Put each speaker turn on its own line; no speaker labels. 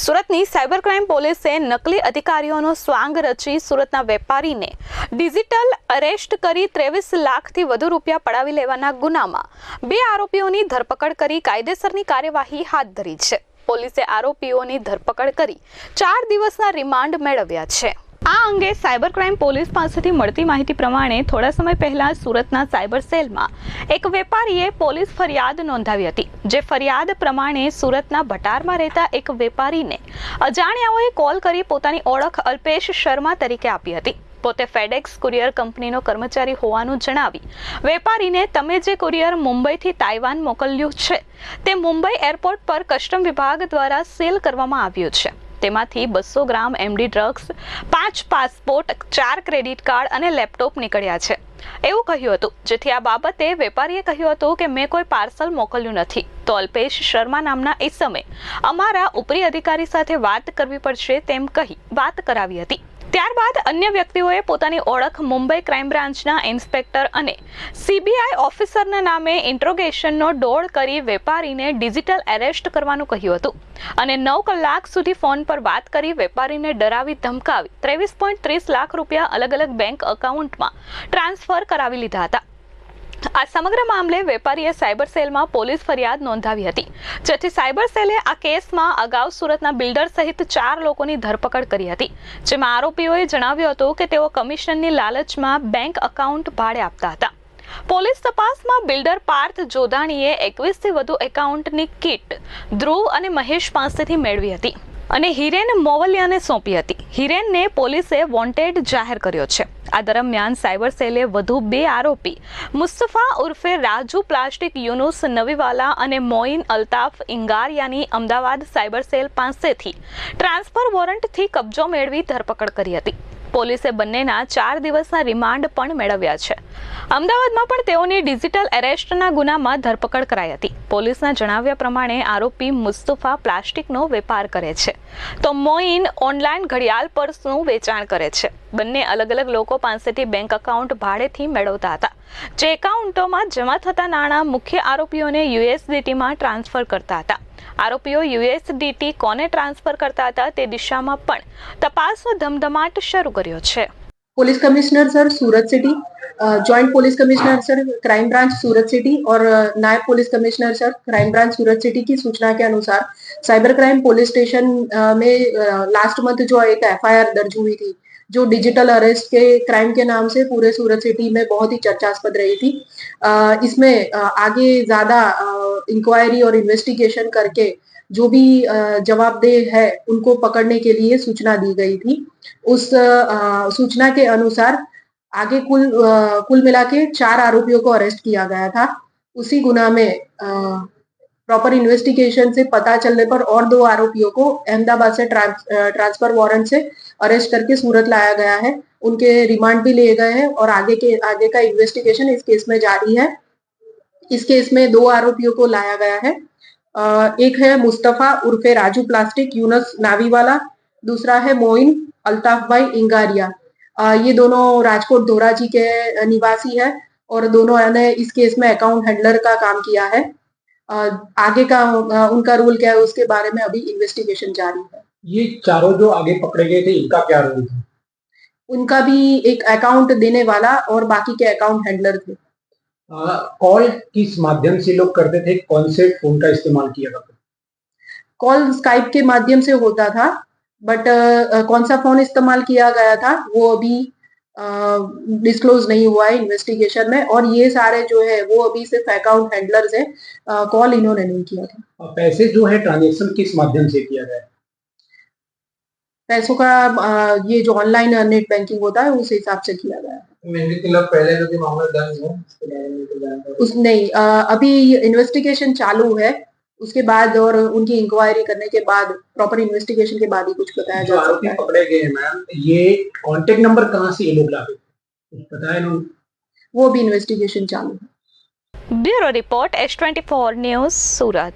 સુરતની cyber crime પોલીસે નકલી અધિકારીઓનો સ્વાંગ રચી સુરતના વેપારીને ડિજિટલ અરેસ્ટ કરી ત્રેવીસ લાખથી વધુ રૂપિયા પડાવી લેવાના ગુનામાં. બે આરોપીઓની ધરપકડ કરી કાયદેસરની કાર્યવાહી હાથ ધરી છે. પોલીસે આરોપીઓની ધરપકડ કરી ચાર દિવસના રિમાન્ડ મેળવ્યા છે. આ અંગે સાયબર ક્રાઇમ પોલીસ પાસેથી મળતી માહિતી પ્રમાણે થોડા સમય પહેલા સુરતના સાયબર સેલમાં એક વેપારીએ પોલીસ ફરિયાદ નોંધાવી હતી, જે ફરિયાદ પ્રમાણે સુરતના ભટારમાં રહેતા એક વેપારીને અજાણ્યાઓએ કોલ કરી પોતાની ઓળખ અલ્પેશ શર્મા તરીકે આપી હતી. પોતે ફેડેક્સ કુરિયર કંપનીનો કર્મચારી હોવાનું જણાવી, વેપારીને તમે જે કુરિયર મુંબઈથી તાઇવાન મોકલ્યું છે, તે મુંબઈ એરપોર્ટ પર કસ્ટમ વિભાગ દ્વારા સીલ કરવામાં આવ્યું છે. તેમાંથી બસો ગ્રામ એમડી ડ્રગ્સ પાંચ પાસપોર્ટ ચાર ક્રેડિટ કાર્ડ અને લેપટોપ નીકળ્યા છે. એવું કહ્યું હતું. જેથી આ બાબતે વેપારીએ કહ્યું હતું કે મેં કોઈ પાર્સલ મોકલ્યું નથી. તો અલ્પેશ શર્મા નામના એ સમયે અમારા ઉપરી અધિકારી સાથે વાત કરવી પડશે તેમ કહી વાત કરાવી હતી. ત્યારબાદ અન્ય વ્યક્તિઓએ પોતાની ઓળખ મુંબઈ ક્રાઇમ બ્રાન્ચના ઇન્સ્પેક્ટર અને સીબીઆઈ ઓફિસરના નામે ઇન્ટ્રોગેશનનો ડોળ કરી વેપારીને ડિજિટલ એરેસ્ટ કરવાનું કહ્યું હતું. અને નવ કલાક સુધી ફોન પર વાત કરી વેપારીને ડરાવી ધમકાવી. ત્રેવીસ પોઈન્ટ ત્રીસ લાખ રૂપિયા અલગ અલગ બેંક એકાઉન્ટમાં ટ્રાન્સફર કરાવી લીધા હતા. આ સમગ્ર મામલે વેપારીએ સાયબર સેલમાં પોલીસ ફરિયાદ નોંધાવી હતી. જેથી સાયબર સેલે આ કેસમાં અગાઉ સુરતના બિલ્ડર સહિત ચાર લોકોની ધરપકડ કરી હતી. જેમાં આરોપીઓએ જણાવ્યું હતું કે તેઓ કમિશનની લાલચમાં બેંક એકાઉન્ટ ભાડે આપતા હતા. પોલીસ તપાસમાં બિલ્ડર પાર્થ જોધાણીએ એકવીસથી વધુ એકાઉન્ટની કિટ ધ્રુવ અને મહેશ પાસેથી મેળવી હતી. અને હિરેન મોવલિયાને સોંપી હતી. હિરેનને પોલીસે વોન્ટેડ જાહેર કર્યો છે. આ દરમિયાન સાયબર સેલે વધુ બે આરોપી, મુસ્તફા ઉર્ફે રાજુ પ્લાસ્ટિક, યુનુસ નવીવાલા અને મોઇન અલ્તાફ ઇંગારિયાની અમદાવાદ સાયબર સેલ પાસેથી ટ્રાન્સફર વોરંટથી કબજો મેળવી ધરપકડ કરી હતી. પોલીસે બંનેના ચાર દિવસના રિમાન્ડ પણ મેળવ્યા છે. અમદાવાદમાં પણ તેઓની ડિજિટલ એરેસ્ટના ગુનામાં ધરપકડ કરાઈ હતી. પોલીસના જણાવ્યા પ્રમાણે આરોપી મુસ્તફા પ્લાસ્ટિકનો વેપાર કરે છે. તો મોઇન ઓનલાઈન ઘડિયાળ પર્સનું વેચાણ કરે છે? બંને અલગ અલગ લોકો પાસેથી બેંક એકાઉન્ટ ભાડેથી મેળવતા હતા. જે એકાઉન્ટોમાં જમા થતા નાણાં મુખ્ય આરોપીઓને યુએસડીટીમાં ટ્રાન્સફર કરતા હતા. આરોપીઓ યુએસડીટી કોને ટ્રાન્સફર કરતા હતા તે દિશામાં પણ તપાસનો ધમધમાટ શરૂ કર્યો છે.
Police commissioner sir, Surat city joint police commissioner sir, crime branch Surat city और नायब police commissioner sir, crime branch Surat city की सूचना के अनुसार साइबर क्राइम पुलिस स्टेशन में लास्ट मंथ जो एक एफआईआर दर्ज हुई थी जो डिजिटल अरेस्ट के क्राइम के नाम से पूरे सूरत सिटी में बहुत ही चर्चास्पद रही थी। इसमें आगे ज़्यादा इंक्वायरी और इन्वेस्टिगेशन करके जो भी जवाबदेह है उनको पकड़ने के लिए सूचना दी गई थी। उस सूचना के अनुसार आगे कुल कुल मिला के चार आरोपियों को अरेस्ट किया गया था। उसी गुना में प्रॉपर इन्वेस्टिगेशन से पता चलने पर और दो आरोपियों को अहमदाबाद से ट्रांस, ट्रांसफ़र वारंट से अरेस्ट करके सूरत लाया गया है। उनके रिमांड भी लिए गए हैं और आगे के, आगे का इन्वेस्टिगेशन इस केस में जारी है। इस केस में दो आरोपियों को लाया गया है। एक है मुस्तफ़ा उर्फे राजू प्लास्टिक, यूनस नावीवाला, दूसरा है मोइन अल्ताफ भाई इंगारिया ये दोनों राजकोट धोराजी के निवासी है और दोनों ने इस केस में अकाउंट हैंडलर का काम किया है। आगे का उनका रोल क्या है उसके बारे में अभी इन्वेस्टिगेशन जारी है।
ये चारों जो आगे पकड़े गए थे इनका क्या रोल था?
उनका भी एक अकाउंट देने वाला और बाकी के अकाउंट हैंडलर थे।
कॉल किस माध्यम से लोग करते थे? कौन से फ़ोन का इस्तेमाल किया थे?
कॉल स्काइप के माध्यम से होता था बट कौन सा फ़ोन इस्तेमाल किया गया था वो अभी डिस्क्लोज uh, नहीं हुआ है इन्वेस्टिगेशन में और ये सारे जो है वो अभी सिर्फ़ अकाउंट हैंडलर्स है कॉल uh, इन्होंने नहीं किया था।
पैसे जो है ट्रांजेक्शन किस माध्यम से किया गया?
पैसों का ये जो ऑनलाइन नेट बैंकिंग होता है उस हिसाब से किया गया। उस नहीं अभी इन्वेस्टिगेशन चालू है उसके बाद और उनकी इंक्वायरी करने के बाद प्रॉपर इन्वेस्टिगेशन के बाद ही कुछ बताया
जा
सकता है।
पकड़े गए मैम ये कांटेक्ट नंबर कहाँ से ये लोग लाते पता है
वो भी इन्वेस्टिगेशन चालू है।
Bureau report H twenty four news Surat.